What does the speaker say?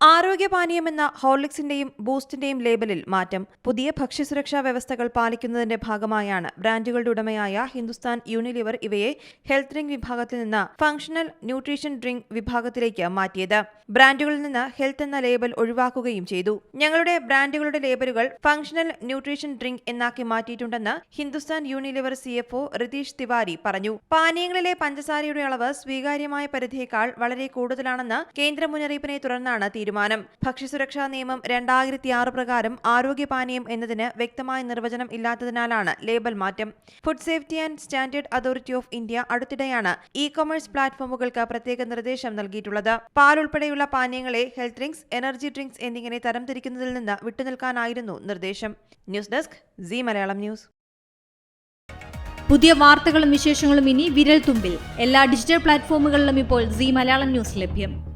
ആരോഗ്യപാനീയമെന്ന ഹോർലിക്സിന്റെയും ബൂസ്റ്റിന്റെയും ലേബലിൽ മാറ്റം. പുതിയ ഭക്ഷ്യസുരക്ഷാ വ്യവസ്ഥകൾ പാലിക്കുന്നതിന്റെ ഭാഗമായാണ് ബ്രാൻഡുകളുടെ ഉടമയായ ഹിന്ദുസ്ഥാൻ യൂണിലിവർ ഇവയെ ഹെൽത്ത് ഡ്രിങ്ക് വിഭാഗത്തിൽ നിന്ന് ഫംഗ്ഷണൽ ന്യൂട്രീഷൻ ഡ്രിങ്ക് വിഭാഗത്തിലേക്ക് മാറ്റിയത്. ബ്രാൻഡുകളിൽ നിന്ന് ഹെൽത്ത് എന്ന ലേബൽ ഒഴിവാക്കുകയും ചെയ്തു. ഞങ്ങളുടെ ബ്രാൻഡുകളുടെ ലേബലുകൾ ഫംഗ്ഷണൽ ന്യൂട്രീഷൻ ഡ്രിങ്ക് എന്നാക്കി മാറ്റിയിട്ടുണ്ടെന്ന് ഹിന്ദുസ്ഥാൻ യൂണിലിവർ സിഎഫ്ഒ റിതീഷ് തിവാരി പറഞ്ഞു. പാനീയങ്ങളിലെ പഞ്ചസാരയുടെ അളവ് സ്വീകാര്യമായ പരിധിയേക്കാൾ വളരെ കൂടുതലാണെന്ന് കേന്ദ്ര മുന്നറിയിപ്പിനെ തുടർന്നാണ് തീരുമാനം. ഭക്ഷ്യസുരക്ഷാ നിയമം രണ്ടായിരത്തി ആറ് പ്രകാരം ആരോഗ്യപാനീയം എന്നതിന് വ്യക്തമായ നിർവചനം ഇല്ലാത്തതിനാലാണ് ലേബൽ മാറ്റം. Food safety and standard authority of India അടുത്തിടെയാണ് ഇ കൊമേഴ്സ് പ്ലാറ്റ്ഫോമുകൾക്ക് പ്രത്യേക നിർദ്ദേശം നൽകിയിട്ടുള്ളത്. പാൽ ഉൾപ്പെടെയുള്ള പാനീയങ്ങളെ ഹെൽത്ത് ഡ്രിങ്ക്സ് എനർജി ഡ്രിങ്ക്സ് എന്നിങ്ങനെ തരംതിരിക്കുന്നതിൽ നിന്ന് വിട്ടുനിൽക്കാനായിരുന്നു നിർദ്ദേശം. News desk C Malayalam news. പുതിയ വാർത്തകളും വിശേഷങ്ങളും ഇനി വിരൽ തുമ്പിൽ എല്ലാ ഡിജിറ്റൽ പ്ലാറ്റ്ഫോമുകളിലും ഇപ്പോൾ സി മലയാളം ന്യൂസ് ലഭ്യം.